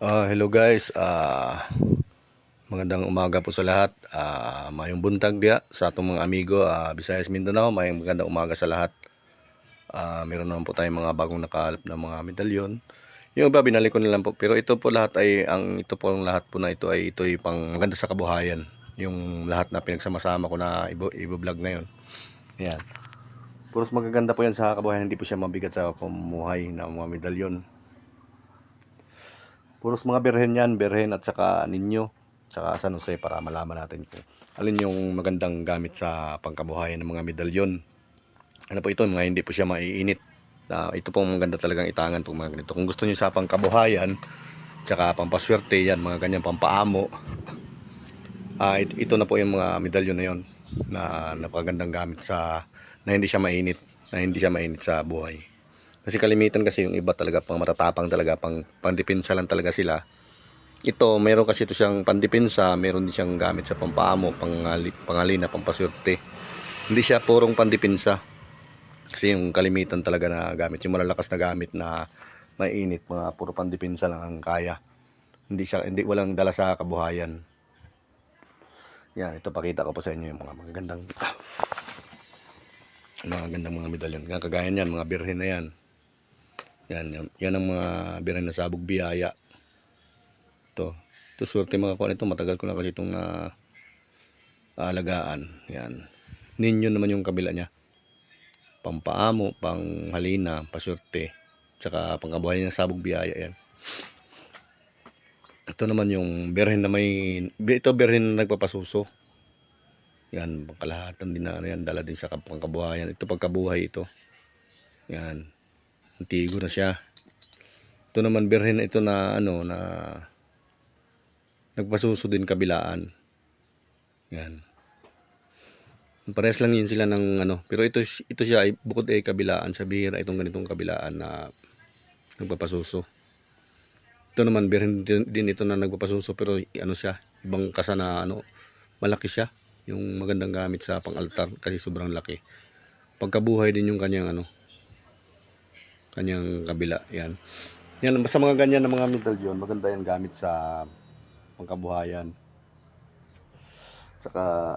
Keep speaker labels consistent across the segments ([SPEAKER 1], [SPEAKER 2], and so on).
[SPEAKER 1] Ah, hello guys. Ah, magandang umaga po sa lahat. Ah, mayong buntag dia sa atong mga amigo ah, Visayas Mindanao. Mayong magandang umaga sa lahat. Ah, meron naman po tayong mga bagong nakalap na mga medalyon. Yung iba binalik ko na lang po. Pero ito po lahat ay ang ito po ang lahat po na ito ay ito ay pang maganda sa kabuhayan. Yung lahat na pinagsama-sama ko na ibo, ibo-vlog ngayon. Yan. Puros magaganda po yan sa kabuhayan. Hindi po siya mabigat sa pamumuhay na mga medalyon. Puros mga berhen yan, berhen at saka ninyo, saka San Jose para malaman natin kung alin yung magandang gamit sa pangkabuhayan ng mga medalyon. Ano po ito, mga hindi po siya maiinit. Ah, ito po maganda talagang itangan po mga ganito. Kung gusto niyo sa pangkabuhayan, tsaka pampaswerte yan, mga ganyan pampaamo. Ah, it- ito na po yung mga medalyon na yon na napakagandang gamit sa na hindi siya mainit, na hindi siya mainit sa buhay. Kasi kalimitan kasi yung iba talaga pang matatapang talaga, pang pandipinsa lang talaga sila. Ito, meron kasi ito siyang pandipinsa, meron din siyang gamit sa pampaamo, pangali, pangalina, pampaswerte. Hindi siya purong pandipinsa. Kasi yung kalimitan talaga na gamit, yung malalakas na gamit na mainit, mga puro pandipinsa lang ang kaya. Hindi siya hindi walang dala sa kabuhayan. Yan, ito pakita ko po sa inyo yung mga magagandang mga gandang mga medalyon. Kagaya niyan, mga birhen na yan. Yan, yan, ang mga birhen na sabog biyaya. Ito. Ito swerte mga kuha nito. Matagal ko na kasi itong na aalagaan. Yan. Ninyo naman yung kabila niya. Pampaamo, panghalina, paswerte. Tsaka pangkabuhay ng sabog biyaya yan. Ito naman yung birhen na may... Ito birhen na nagpapasuso. Yan, pangkalahatan din na ano yan, dala din sa pangkabuhayan. Ito pagkabuhay ito. Yan. Antigo na siya. Ito naman birhen ito na ano na nagpasuso din kabilaan. Yan. Pares lang yun sila ng ano, pero ito ito siya ay bukod ay kabilaan sa bihira itong ganitong kabilaan na nagpapasuso. Ito naman birhen din, din ito na nagpapasuso pero ano siya, ibang kasa na ano, malaki siya yung magandang gamit sa pang-altar kasi sobrang laki. Pagkabuhay din yung kanyang ano, kanyang kabila. Yan. Yan, basta mga ganyan na mga medalyon, maganda yan gamit sa pangkabuhayan. Saka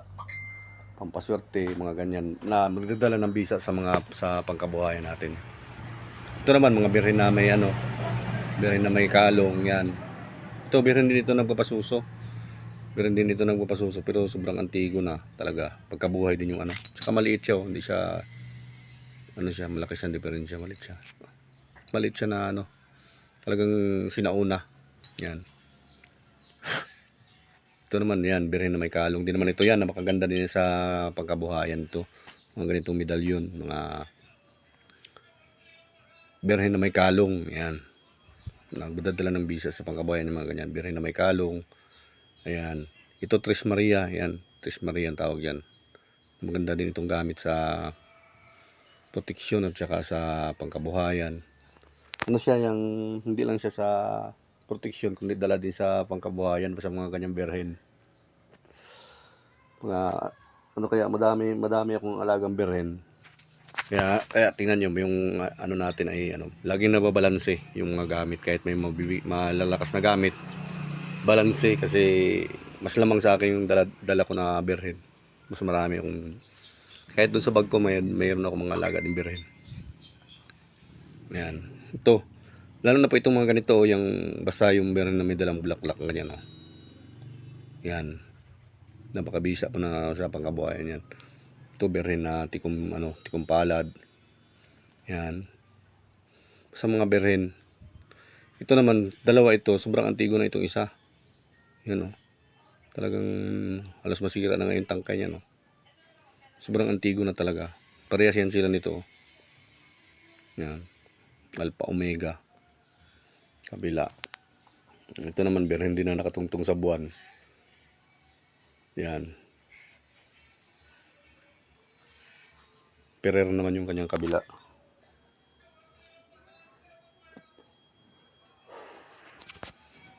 [SPEAKER 1] pampaswerte, mga ganyan na magdadala ng bisa sa mga sa pangkabuhayan natin. Ito naman mga birhen na may ano, birhen na may kalong, yan. Ito birhen din ito nagpapasuso. Meron din dito nagpapasuso pero sobrang antigo na talaga. Pagkabuhay din yung ano. Tsaka maliit siya, oh. hindi siya ano siya, malaki siya, hindi pa rin siya maliit siya. Na ano, talagang sinauna. Yan. Ito naman yan, birin na may kalong. Din naman ito yan, napakaganda din sa pagkabuhayan to. Mga ganitong medalyon, mga birhen na may kalong, yan. Nagdadala ng bisa sa pangkabuhayan ng mga ganyan. Birhen na may kalong, Ayan. Ito Tres Maria. Ayan. Tres Maria ang tawag yan. Maganda din itong gamit sa proteksyon at saka sa pangkabuhayan. Ano siya yung hindi lang siya sa proteksyon kundi dala din sa pangkabuhayan sa mga ganyang berhen. Mga ano kaya madami madami akong alagang berhen. Kaya kaya tingnan niyo yung ano natin ay ano, laging nababalanse yung mga gamit kahit may mabibi, malalakas na gamit balanse kasi mas lamang sa akin yung dala, dala ko na birhen. Mas marami akong kahit doon sa bag ko may mayroon ako mga alaga din birhen. Yan. Ito. Lalo na po itong mga ganito oh, yung basta yung birhen na may dalang bulaklak ganyan oh. Yan. Napakabisa po na sa pangkabuhayan yan. Ito birhen na tikom ano, tikom palad. Yan. Sa mga birhen. Ito naman, dalawa ito, sobrang antigo na itong isa. Yan o. Talagang halos masira na ngayon tangkay niya no. Sobrang antigo na talaga. Parehas yan sila nito. oh. Yan. Alpha Omega. Kabila. Ito naman bir hindi na nakatungtong sa buwan. Yan. Perer naman yung kanyang kabila.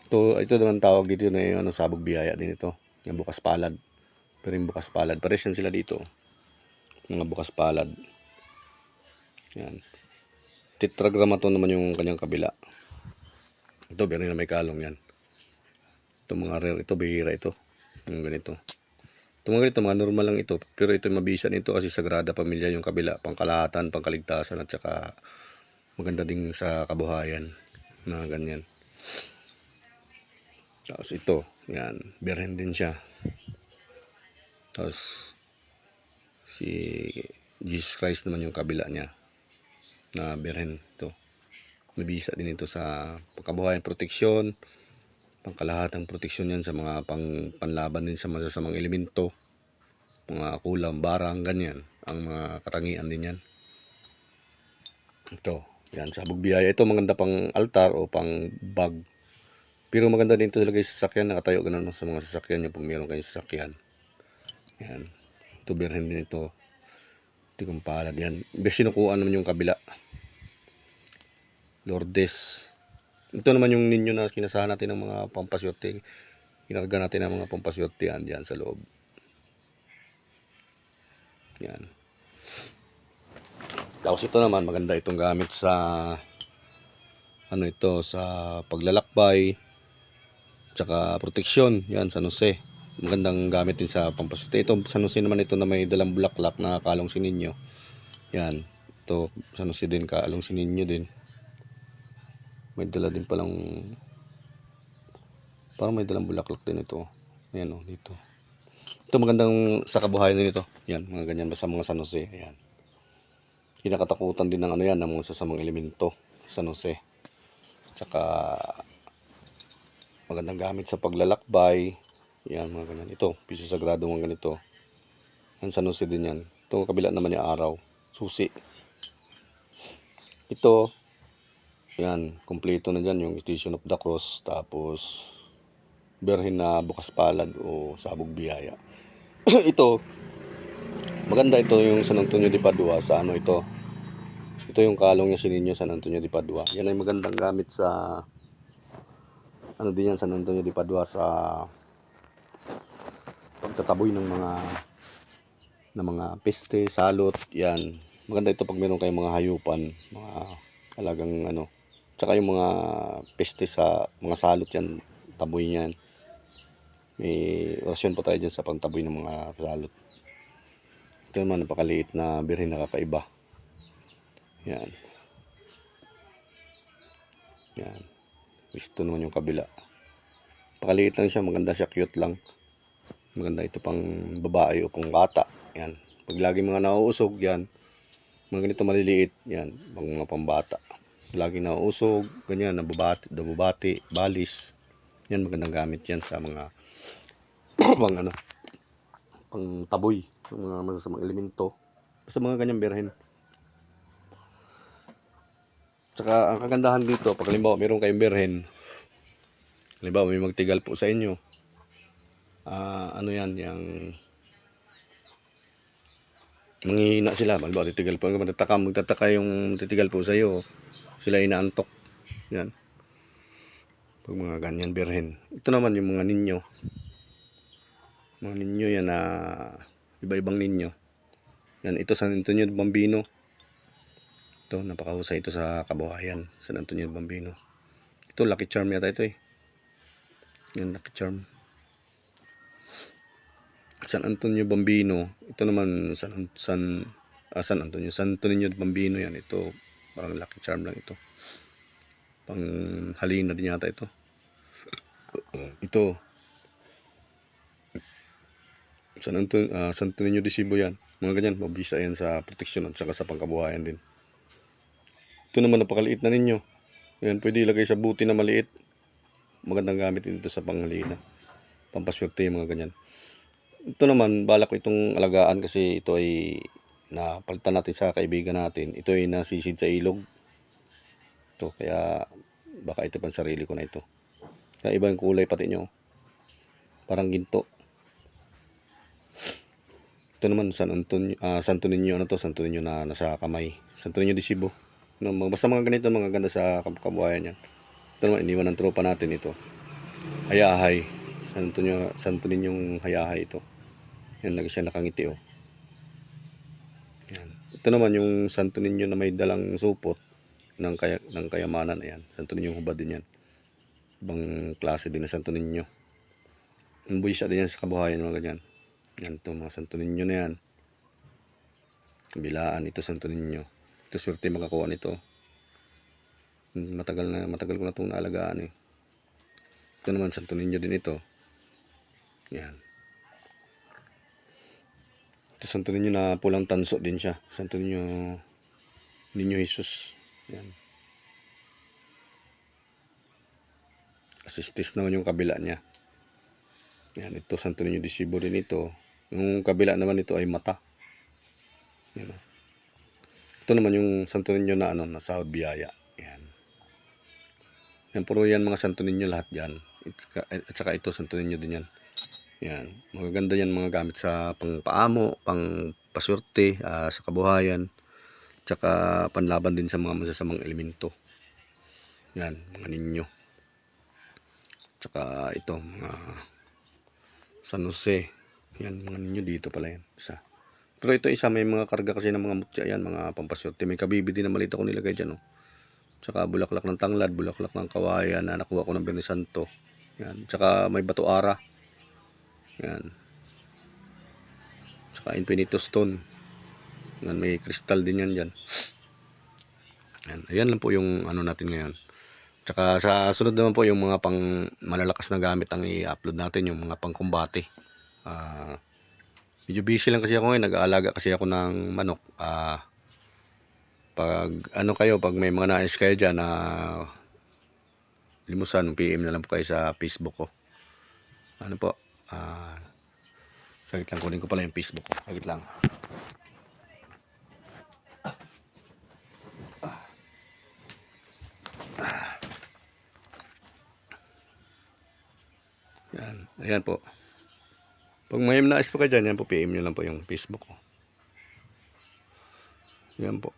[SPEAKER 1] Ito, ito naman tawag dito na yung ano, sabog biyaya din ito. Yung bukas palad. Pero yung bukas palad. Pares yan sila dito. Mga bukas palad. Yan. Tetragrammaton naman yung kanyang kabila. Ito, meron na may kalong yan. Ito mga rare, ito bihira ito. Yung ganito. Ito mga ganito, mga normal lang ito. Pero ito mabisa nito kasi Sagrada Pamilya yung kabila. Pangkalahatan, pangkaligtasan at saka maganda din sa kabuhayan. Na ganyan. Tapos ito, yan, birhen din siya. Tapos si Jesus Christ naman yung kabila niya na birhen ito. Mabisa din ito sa pagkabuhayan, proteksyon, pangkalahatang proteksyon yan sa mga pang, panlaban din sa masasamang elemento, mga kulam, barang, ganyan, ang mga katangian din yan. Ito, yan, sabog biyaya. Ito maganda pang altar o pang bag. Pero maganda din ito talaga sa sasakyan, nakatayo ganun sa mga sasakyan nyo pag meron kayong sasakyan. Yan, ito birhen din ito. Ito kong palad yan. Bes sinukuan naman yung kabila. Lourdes. Ito naman yung ninyo na kinasahan natin ng mga pampaswerte. Kinarga natin ng mga pampaswerte yan dyan sa loob. Yan. Tapos ito naman maganda itong gamit sa ano ito sa paglalakbay tsaka proteksyon yan San Jose magandang gamit din sa pampaswerte ito San Jose naman ito na may dalang bulaklak na kalong sininyo yan. Ito San Jose din kalong sininyo din. May dala din palang parang may dalang bulaklak din ito. Ayan o dito. Ito magandang sa kabuhayan din ito. Yan mga ganyan. Basta mga San Jose ayan. Kinakatakutan din ng ano yan ng mga sasamang elemento San Jose. Tsaka magandang gamit sa paglalakbay yan mga ganyan ito piso sagrado mga ganito yan San Jose din yan ito kabila naman yung araw susi ito yan, kompleto na dyan yung Station of the Cross. Tapos, berhin na bukas palad o sabog biyaya. ito, maganda ito yung San Antonio de Padua sa ano ito. Ito yung kalong niya sininyo San Antonio de Padua. Yan ay magandang gamit sa ano din yan San Antonio de Padua sa pagtataboy ng mga ng mga peste, salot, yan. Maganda ito pag meron kayong mga hayupan, mga alagang ano, Tsaka yung mga peste sa mga salot yan, taboy niyan. May orasyon pa tayo dyan sa pangtaboy ng mga salot. Ito naman napakaliit na birhin na kakaiba. Yan. Yan. Gusto naman yung kabila. Pakaliit lang siya, maganda siya, cute lang. Maganda ito pang babae o pang bata. Yan. Pag lagi mga nauusog, yan. Mga ganito maliliit, yan. Pang mga pambata lagi na usog, ganyan, nababati, nababati, balis. Yan magandang gamit yan sa mga pang ano, pang taboy, sa mga masasamang elemento. Sa mga ganyang berhen. Tsaka ang kagandahan dito, pag halimbawa meron kayong berhen, halimbawa may magtigal po sa inyo, ah ano yan, yung manghihina sila, halimbawa titigal po, magtataka, magtataka yung titigal po sa iyo, sila inaantok. Yan. Pag mga ganyan birhen. Ito naman yung mga ninyo. Mga ninyo yan na iba-ibang ninyo. Yan, ito San Antonio Bambino. Ito, napakahusay ito sa kabuhayan. San Antonio Bambino. Ito, Lucky Charm yata ito eh. Yan, Lucky Charm. San Antonio Bambino. Ito naman San San ah, San Antonio. San Antonio Bambino yan. Ito Parang lucky charm lang ito. Pang halina din yata ito. ito. San Antonio, uh, Santo Niño de Cebu yan. Mga ganyan, mabisa yan sa proteksyon at saka sa pangkabuhayan din. Ito naman napakaliit na ninyo. Yan, pwede ilagay sa buti na maliit. Magandang gamit dito sa panghalina. Pampaswerte yung mga ganyan. Ito naman, balak ko itong alagaan kasi ito ay na palitan natin sa kaibigan natin. Ito ay nasisid sa ilog. Ito, kaya baka ito pang sarili ko na ito. Kaya iba kulay pati nyo. Parang ginto. Ito naman San Antonio, ah, Santo Niño, ano to? Santo Niño na nasa kamay. Santo Niño de Cebu. No, basta mga ganito, mga ganda sa kabuhayan yan. Ito naman, iniwan ng tropa natin ito. Hayahay. Santo Niño, Santo Niño hayahay ito. Yan, lagi siya nakangiti oh. Yan. Ito naman yung Santo Niño na may dalang supot ng, kaya, ng kayamanan. Ayan. Santo Niño hubad din yan. Ibang klase din na Santo Niño. Ang buwisa din yan sa kabuhayan mga ganyan. Yan to mga Santo Niño na yan. Kabilaan ito Santo Niño. Ito swerte makakuha nito. Matagal na matagal ko na itong naalagaan eh. Ito naman Santo Niño din ito. Yan. Ito Santo Niño na pulang tanso din siya. Santo Niño Niño Jesus. Yan. Asistis naman yung kabila niya. Yan, ito Santo Niño Cebu din ito. Yung kabila naman ito ay mata. Yan. Ito naman yung Santo Niño na ano, na sahod biyaya. Yan. Yan, puro yan mga Santo Niño lahat yan. At saka ito, Santo Niño din yan. Yan. Magaganda yan mga gamit sa pangpaamo, pang paswerte, ah, sa kabuhayan. Tsaka panlaban din sa mga masasamang elemento. Yan, mga ninyo. Tsaka ito, mga San Jose. Yan, mga ninyo dito pala yan. Isa. Pero ito isa, may mga karga kasi ng mga mutya yan, mga pampaswerte. May kabibi din na maliit ako nilagay dyan. Oh. Tsaka bulaklak ng tanglad, bulaklak ng kawayan na nakuha ko ng Berni Santo. Yan. Tsaka may bato ara. Yan. Tsaka infinito stone. Yan, may kristal din yan dyan. Yan. Ayan lang po yung ano natin ngayon. Tsaka sa sunod naman po yung mga pang malalakas na gamit ang i-upload natin, yung mga pang kumbate. Ah, medyo busy lang kasi ako ngayon, nag-aalaga kasi ako ng manok. Ah, pag ano kayo, pag may mga nais kayo dyan na limusan, PM na lang po kayo sa Facebook ko. Ano po? Ah, sagit lang, kunin ko pala yung Facebook ko. Sagit lang. Yan. Ayan po. Pag may nais po kayo dyan, yan po, PM nyo lang po yung Facebook ko. Yan po.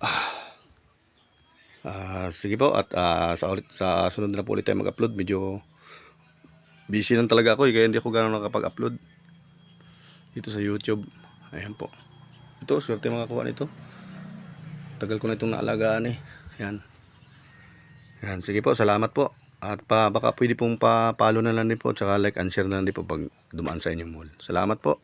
[SPEAKER 1] Ah, Ah, sige po at ah, sa ulit sa sunod na po ulit tayo mag-upload. Medyo busy lang talaga ako eh, kaya hindi ako gano'n nakapag-upload dito sa YouTube. Ayan po. Ito, swerte makakuha nito. Tagal ko na itong naalagaan eh. Yan. Yan, sige po, salamat po. At pa, baka pwede pong pa-follow na lang din po, tsaka like and share na lang din po pag dumaan sa inyong mall. Salamat po.